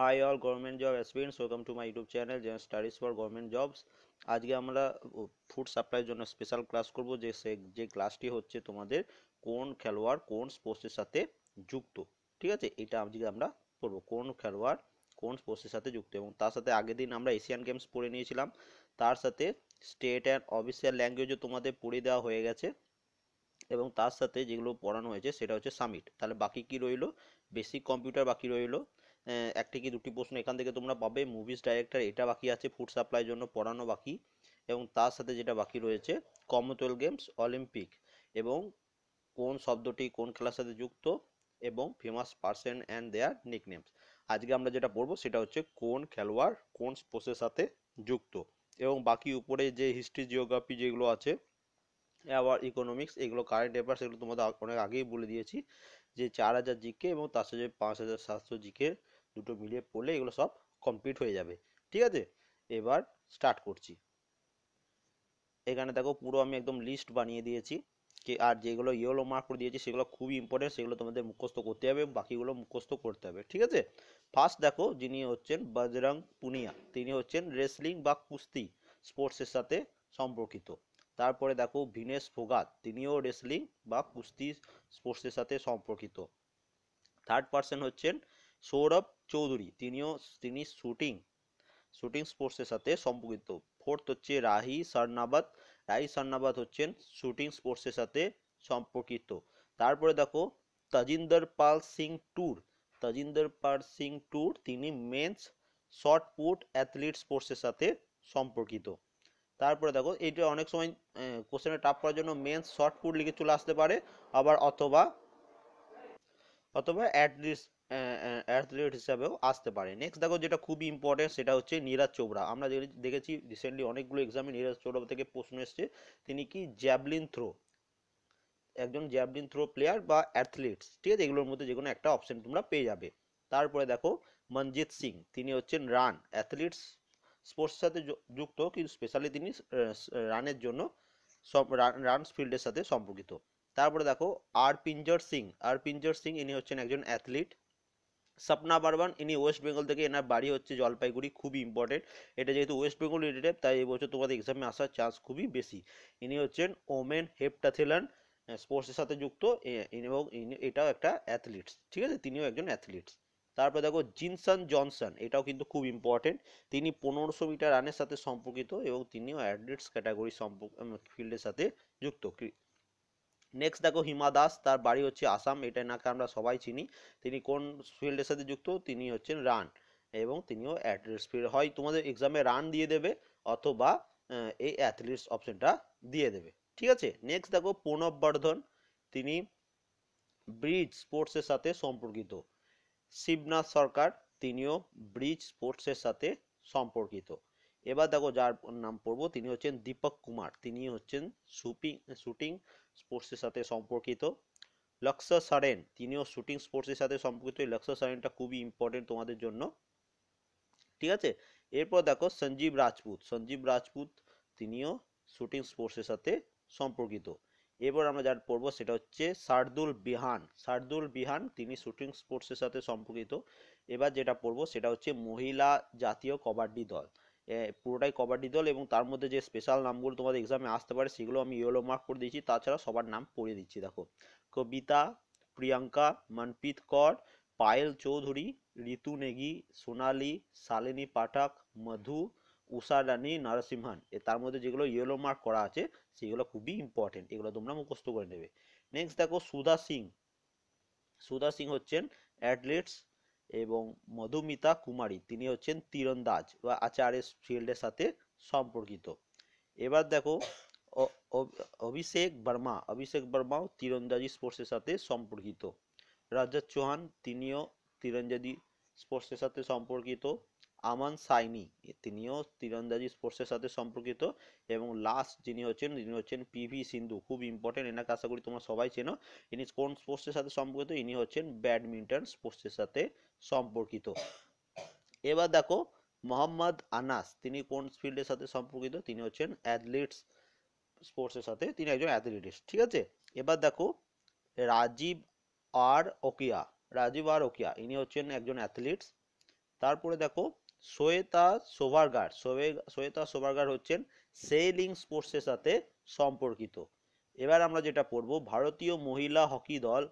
Hi all government job aspirants welcome to my YouTube channel যেন studies for government jobs আজকে আমরা food সাপ্লাইয়ের জন্য স্পেশাল ক্লাস করব, যে সে, যে ক্লাসটি হচ্ছে তোমাদের কোন খেলোয়াড়, কোন স্পোর্টসের সাথে যুক্ত, ঠিক আছে? এটা আজকে আমরা পড়ব, কোন খেলোয়াড়, কোন স্পোর্টসের সাথে যুক্ত, এবং তার সাথে আগের দিন আমরা এশিয়ান গেমস পড়ে নিয়েছিলাম, তার সাথে স্টেট অ্যান্ড অফিসিয়াল ল্যাঙ্গুয়েজও তোমাদের পড়ে দেওয়া হয়ে গেছে, এবং তার সাথে যেগুলো পড়ানো হয়েছে সেটা হচ্ছে সামিট তাহলে বাকি কি রইল? বেসিক কম্পিউটার বাকি রইল একটি কি দুটি প্রশ্ন, এখান থেকে তোমরা পাবে। মুভিজ ডাইরেক্টর এটা বাকি আছে ফুড সাপ্লাইয়ের জন্য পড়ানো বাকি। এবং তার সাথে যেটা বাকি রয়েছে কমনওয়েলথ গেমস অলিম্পিক এবং কোন শব্দটি কোন খেলার সাথে যুক্ত? এবং famous person and their nicknames আজকে আমরা যেটা পড়ব, সেটা হচ্ছে কোন খেলোয়াড় কোন স্পোর্টসের সাথে যুক্ত? এবং বাকি উপরে যে হিস্ট্রি জিওগ্রাফি যেগুলো আছে আবার ইকোনমিক্স এগুলো কারেন্ট অ্যাফেয়ার্স এগুলো তোমাদের অনেক আগেই বলে দিয়েছি। যে চার হাজার জিকে এবং তার সাথে পাঁচ হাজার সাতশো জিকে দুটো মিলিয়ে পড়লে এগুলো সব কমপ্লিট হয়ে যাবে। ঠিক আছে? এবার স্টার্ট করছি। এখানে দেখো পুরো আমি একদম লিস্ট বানিয়ে দিয়েছি। কি আর যেগুলো ইয়েলো মার্ক করে দিয়েছি, সেগুলো খুবই ইম্পর্টেন্ট সেগুলো তোমাদের মুখস্থ করতে হবে, বাকিগুলো মুখস্থ করতে হবে। ঠিক আছে? ফার্স্ট দেখো যিনি হচ্ছেন বজরং পুনিয়া, তিনি হচ্ছেন রেসলিং বা কুস্তি স্পোর্টসের সাথে সম্পর্কিত। তারপরে দেখো ভিনেশ ফোগাত তিনিও রেসলিং বা কুস্তি স্পোর্টসের সাথে সম্পর্কিত। থার্ড পার্সন হচ্ছেন সৌরভ চৌধুরী, তিনিও, তিনি শুটিং শুটিং স্পোর্টসের সাথে সম্পর্কিত। ফোর্থ হচ্ছে রাহি সরনাবাদ রাহি সরনাবাদ হচ্ছেন শুটিং স্পোর্টসের সাথে সম্পর্কিত। তারপরে দেখো, তাজিন্দর পাল সিং ট্যুর। তাজিন্দর পাল সিং ট্যুর, তিনি মেন্স শর্ট পুট অ্যাথলিট স্পোর্টসের সাথে সম্পর্কিত। তারপরে দেখো, এইটা অনেক সময় কোশ্চেনে টাপ করার জন্য মেন্স শর্ট পুট লিখে চলে আসতে পারে, আবার অথবা অথবা অ্যাটলিস্ট অ্যাথলিট হিসাবেও আসতে পারে। নেক্সট দেখো যেটা খুবই ইম্পর্টেন্ট সেটা হচ্ছে নীরাজ চোপড়া। আমরা দেখেছি রিসেন্টলি অনেকগুলো এক্সামে নীরাজ চোপড়া থেকে প্রশ্ন এসছে। তিনি কি জ্যাভলিন থ্রো একজন জ্যাভলিন থ্রো প্লেয়ার বা অ্যাথলিটস ঠিক আছে? এগুলোর মধ্যে যে কোনো একটা অপশন তোমরা পেয়ে যাবে। তারপরে দেখো মনজিৎ সিং। তিনি হচ্ছেন রান অ্যাথলিটস স্পোর্টসের সাথে যুক্ত, কিন্তু স্পেশালি তিনি রানের জন্য সব রান ফিল্ডের সাথে সম্পর্কিত। তারপরে দেখো আর পিঞ্জর সিং আর পিঞ্জর সিং ইনি হচ্ছেন একজন অ্যাথলিট স্বপ্না বারবান, ইনি ওয়েস্ট বেঙ্গল থেকে এনার বাড়ি হচ্ছে জলপাইগুড়ি, খুবই ইম্পর্টেন্ট এটা যেহেতু ওয়েস্ট বেঙ্গল রিলেটেড তাই এবছর তোমাদের এক্সামে আসার চান্স খুবই বেশি। ইনি হচ্ছেন ওমেন হেপটাথেলান স্পোর্টসের সাথে যুক্ত এবং এটাও একটা অ্যাথলিটস ঠিক আছে? তিনিও একজন অ্যাথলিটস তারপরে দেখো, জিনসন জনসন, এটাও কিন্তু খুব ইম্পর্টেন্ট তিনি পনেরোশো মিটার রানের সাথে সম্পর্কিত এবং তিনিও অ্যাথলিটস ক্যাটাগরি সম্পর্ক ফিল্ডের সাথে যুক্ত। নেক্সট দেখো হিমা দাস, তার বাড়ি হচ্ছে আসাম, এটা নাকি আমরা সবাই চিনি। তিনি কোন ফিল্ডের সাথে যুক্ত? তিনি হচ্ছেন রান এবং তিনিও অ্যাথলিটস ফিল্ড হয় তোমাদের এক্সামে রান দিয়ে দেবে অথবা এই অ্যাথলিটস অপশনটা দিয়ে দেবে। ঠিক আছে? নেক্সট দেখো প্রণব বর্ধন। তিনি ব্রিজ স্পোর্টসের সাথে সম্পর্কিত। শিবনাথ সরকার, তিনিও ব্রিজ স্পোর্টসের সাথে সম্পর্কিত। এবার দেখো যার নাম পড়ব, তিনি হচ্ছেন দীপক কুমার। তিনি হচ্ছেন শুটিং শুটিং স্পোর্টসের সাথে সম্পর্কিত। লক্ষ্য সারেন তিনিও শুটিং স্পোর্টসের সাথে সম্পর্কিত। লক্ষ্য সারেনটা খুবই ইম্পর্টেন্ট তোমাদের জন্য। ঠিক আছে? এরপর দেখো সঞ্জীব রাজপুত। সঞ্জীব রাজপুত, তিনিও শুটিং স্পোর্টসের সাথে সম্পর্কিত। এবার আমরা যার পড়ব সেটা হচ্ছে শার্দুল বিহান। শার্দুল বিহান, তিনি শুটিং স্পোর্টসের সাথে সম্পর্কিত। এবার যেটা পড়ব সেটা হচ্ছে মহিলা জাতীয় কবাডি দল। পুরোটাই কবাডি দল এবং তার মধ্যে যে স্পেশাল নামগুলো তোমাদের এক্সামে আসতে পারে সেগুলো আমি ইয়েলো মার্ক করে দিয়েছি। তাছাড়া সবার নাম পড়ে দিচ্ছি, দেখো। কবিতা, প্রিয়াঙ্কা, মনপ্রীত কর, পায়েল চৌধুরী ঋতু নেগি, সোনালি, শালিনী পাঠক, মধু, উষা রানী, নরসিংহান। তার মধ্যে যেগুলো ইয়েলো মার্ক করা আছে, সেগুলো খুবই ইম্পর্টেন্ট এগুলো তোমরা মুখস্থ করে নেবে। নেক্সট দেখো সুধা সিং। সুধা সিং হচ্ছেন অ্যাথলেটস এবং মধুমিতা কুমারী, তিনি হচ্ছেন তীরন্দাজ বা আচারের ফিল্ডের সাথে সম্পর্কিত। এবার দেখো অভিষেক বর্মা, অভিষেক বর্মাও তীরন্দাজি স্পোর্টসের সাথে সম্পর্কিত। রাজা চৌহান, তিনিও তীরন্দাজি স্পোর্টসের সাথে সম্পর্কিত। আমান সাইনি তিনিও তীরন্দাজি স্পোর্টসের সাথে সম্পর্কিত এবং লাস্ট যিনি হচ্ছেন যিনি হচ্ছেন পিভি সিন্ধু। খুব ইম্পর্টেন্ট এনাকে আশা করি তোমরা সবাই চেনো। ইনি কোন স্পোর্টসের সাথে সম্পর্কিত? ইনি হচ্ছেন ব্যাডমিন্টন স্পোর্টসের সাথে সম্পর্কিত। এবার দেখো, মোহাম্মদ আনাস, তিনি কোন ফিল্ডের সাথে সম্পর্কিত? তিনি হচ্ছেন অ্যাথলিটস স্পোর্টসের সাথে। তিনি একজন অ্যাথলিটিস ঠিক আছে? এবার দেখো, রাজীব আর ওকিয়া। রাজীব আর ওকিয়া, ইনি হচ্ছেন একজন অ্যাথলিটস তারপরে দেখো শ্বেতা সোভারগার শ্বেতা সোভারগার হচ্ছেন সেইলিং স্পোর্টসের সাথে সম্পর্কিত। এবার আমরা যেটা পড়ব, ভারতীয় মহিলা হকি দল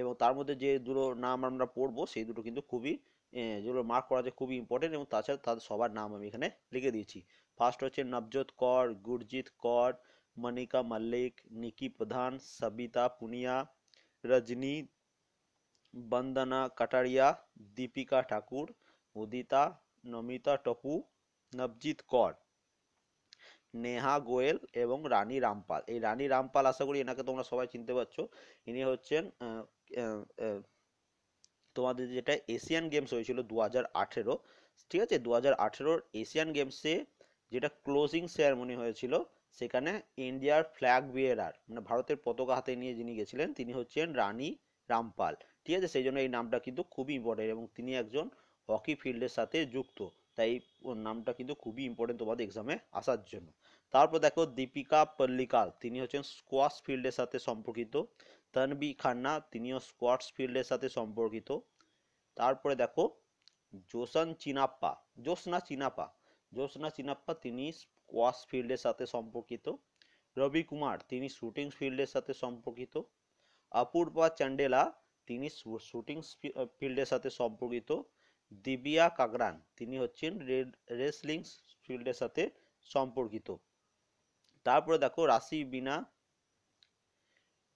এবং তার মধ্যে যে দুটো নাম আমরা পড়ব, সেই দুটো কিন্তু খুবই যেগুলো মার্ক করা আছে খুবই ইম্পর্টেন্ট এবং তাছাড়া তাদের সবার নাম আমি এখানে লিখে দিয়েছি। ফার্স্ট হচ্ছে নবজোৎ কর, গুরজিৎ কর, মনিকা মল্লিক, নিকি প্রধান, সবিতা পুনিয়া, রজনী, বন্দনা কাটারিয়া, দীপিকা ঠাকুর, উদিতা নমিতা টপু, নবজিৎ কর, নেহা গোয়েল এবং রানী রামপাল। এই রানী রামপাল আশা করি এনাকে তোমরা সবাই চিনতে পারছ। ইনি হচ্ছেন তোমাদের যেটা এশিয়ান গেমস হয়েছিল দু হাজার আঠেরো। ঠিক আছে? দু হাজার আঠেরোর এশিয়ান গেমসে যেটা ক্লোজিং সেয়ারমনি হয়েছিল, সেখানে ইন্ডিয়ার ফ্ল্যাগ বিয়ারার মানে ভারতের পতাকা হাতে নিয়ে যিনি গেছিলেন, তিনি হচ্ছেন রানী রামপাল। ঠিক আছে? সেই জন্য এই নামটা কিন্তু খুবই ইম্পর্টেন্ট এবং তিনি একজন হকি ফিল্ডের সাথে যুক্ত। তাই ওর নামটা কিন্তু খুবই ইম্পর্টেন্ট তোমাদের এক্সামে আসার জন্য। তারপর দেখো দীপিকা পল্লিকাল তিনি হচ্ছেন স্কোয়াশ ফিল্ডের সাথে সম্পর্কিত। তনবি খান্না, তিনিও স্কোয়াশ ফিল্ডের সাথে সম্পর্কিত। তারপরে দেখো জোসন চিনাপ্পা, জোসনা চিনাপা জোসনা চিনাপ্পা, তিনি স্কোয়াশ ফিল্ডের সাথে সম্পর্কিত। রবি কুমার, তিনি শুটিং ফিল্ডের সাথে সম্পর্কিত। অপূর্বা চান্ডেলা, তিনি শুটিং ফিল্ডের সাথে সম্পর্কিত। দিবিয়া কাগরান। তিনি হচ্ছেন রেসলিং ফিল্ডের সাথে সম্পর্কিত। তারপরে দেখো রাশি বিনা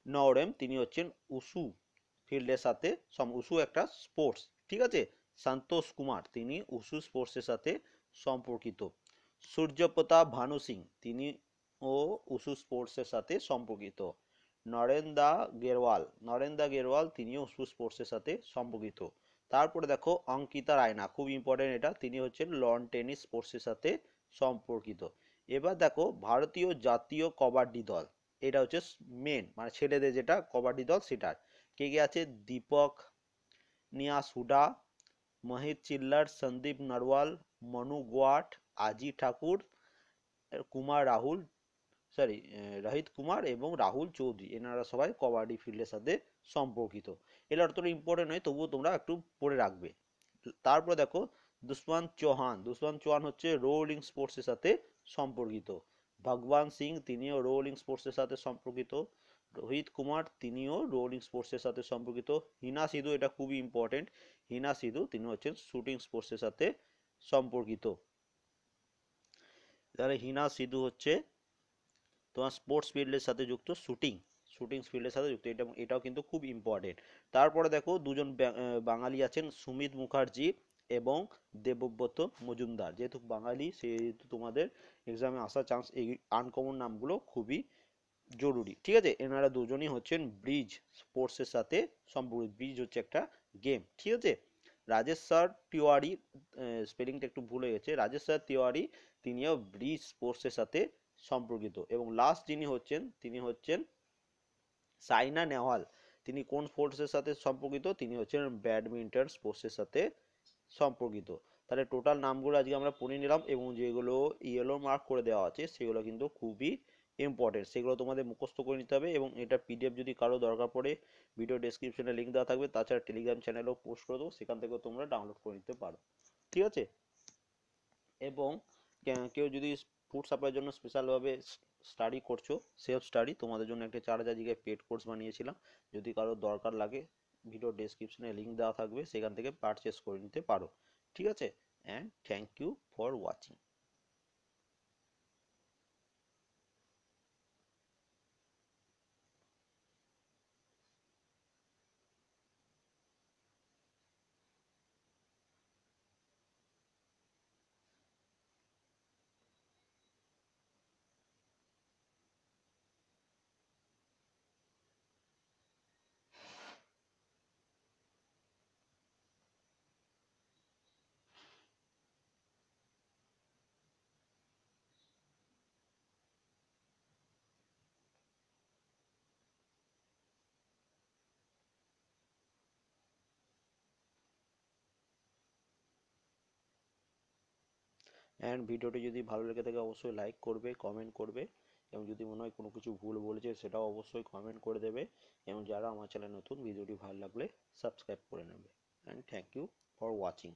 নওরেম, তিনি হচ্ছেন উসু ফিল্ডের সাথে উসু একটা স্পোর্টস, ঠিক আছে? সন্তোষ কুমার, তিনি উসু স্পোর্টসের সাথে সম্পর্কিত। সূর্যপ্রতাপ ভানু সিং, তিনি ও উসু স্পোর্টসের সাথে সম্পর্কিত। নরেন্দা গেরওয়াল নরেন্দা গেরওয়াল, তিনিও উসু স্পোর্টসের সাথে সম্পর্কিত। তারপরে দেখো অঙ্কিতা রায়না, খুব ইম্পর্টেন্ট এটা। তিনি হচ্ছেন লন টেনিস স্পোর্টসের সাথে সম্পর্কিত। এবার দেখো ভারতীয় জাতীয় কবাডি দল, এটা হচ্ছে মেন মানে ছেলেদের যেটা কবাডি দল সেটার। কে কে আছে? দীপক, নিয়া সুডা মহিত চিল্লার, সন্দীপ নরওয়াল, মনু গোয়াট, আজি ঠাকুর, কুমার রাহুল সরি রহিত কুমার এবং রাহুল চৌধুরী। এনারা সবাই কবাডি ফিল্ডের সাথে সম্পর্কিত। এটা অতটা ইম্পর্টেন্ট নয়, তবুও তোমরা একটু পড়ে রাখবে। তারপরে দেখো দুষ্মান চৌহান। দুষ্মান চৌহান হচ্ছে রোলিং স্পোর্টসের সাথে সম্পর্কিত। ভগবান সিং তিনিও রোলিং স্পোর্টসের সাথে সম্পর্কিত। রোহিত কুমার তিনিও রোলিং স্পোর্টসের সাথে সম্পর্কিত। হিনা সিধু এটা খুবই ইম্পর্টেন্ট হিনা সিধু তিনি হচ্ছেন শুটিং স্পোর্টসের সাথে সম্পর্কিত। তাহলে হিনা সিধু হচ্ছে তোমার স্পোর্টস ফিল্ডের সাথে যুক্ত শুটিং শুটিং ফিল্ডের সাথে যুক্ত, এটা, এটাও কিন্তু খুব ইম্পর্টেন্ট তারপরে দেখো, দুজন বাঙালি আছেন সুমিত মুখার্জি এবং দেবব্রত মজুমদার। যেহেতু বাঙালি, সেহেতু তোমাদের এক্সামে আসার চান্স এই আনকমন নামগুলো খুবই জরুরি। ঠিক আছে? এনারা দুজনই হচ্ছেন ব্রিজ স্পোর্টসের সাথে সম্পর্কিত। ব্রিজ হচ্ছে একটা গেম ঠিক আছে? রাজেশ স্যার তিওয়ারি স্পেলিংটা একটু ভুল হয়ে গেছে। রাজেশ স্যার তিওয়ারি, তিনিও ব্রিজ স্পোর্টসের সাথে সম্পর্কিত। এবং লাস্ট যিনি হচ্ছেন, তিনি হচ্ছেন সাইনা নেওয়াল তিনি কোন স্পোর্টসের সাথে সম্পর্কিত? তিনি হচ্ছেন ব্যাডমিন্টন স্পোর্টসের সাথে সম্পর্কিত। তাহলে টোটাল নামগুলো আজকে আমরা পড়ে নিলাম এবং যেগুলো ইয়েলো মার্ক করে দেওয়া আছে, সেগুলো কিন্তু খুবই ইম্পর্টেন্ট সেগুলো তোমাদের মুখস্থ করে নিতে হবে এবং এটা পিডিএফ যদি কারও দরকার পড়ে ভিডিও ডেসক্রিপশনে লিঙ্ক দেওয়া থাকবে। তাছাড়া টেলিগ্রাম চ্যানেলেও পোস্ট করে দেবো, সেখান থেকেও তোমরা ডাউনলোড করে নিতে পারো। ঠিক আছে? এবং কেউ যদি ফুড সাপ্লাইয়ের জন্য স্পেশালভাবে স্টাডি করছ। সেলফ স্টাডি তোমাদের জন্য একটা চার হাজার জিগায় পেড কোর্স বানিয়েছিলাম। যদি কারও দরকার লাগে ভিডিও ডেসক্রিপশনে লিঙ্ক দেওয়া থাকবে, সেখান থেকে পারচেস করে নিতে পারো। ঠিক আছে? And thank you for watching and ভিডিওটি যদি ভালো লেগে থাকে অবশ্যই লাইক করবে কমেন্ট করবে। এবং যদি মনে হয় কোনো কিছু ভুল বলেছে, সেটাও অবশ্যই কমেন্ট করে দেবে। এবং যারা আমার চ্যানেল নতুন, ভিডিওটি ভালো লাগলে সাবস্ক্রাইব করে নেবে। And thank you for watching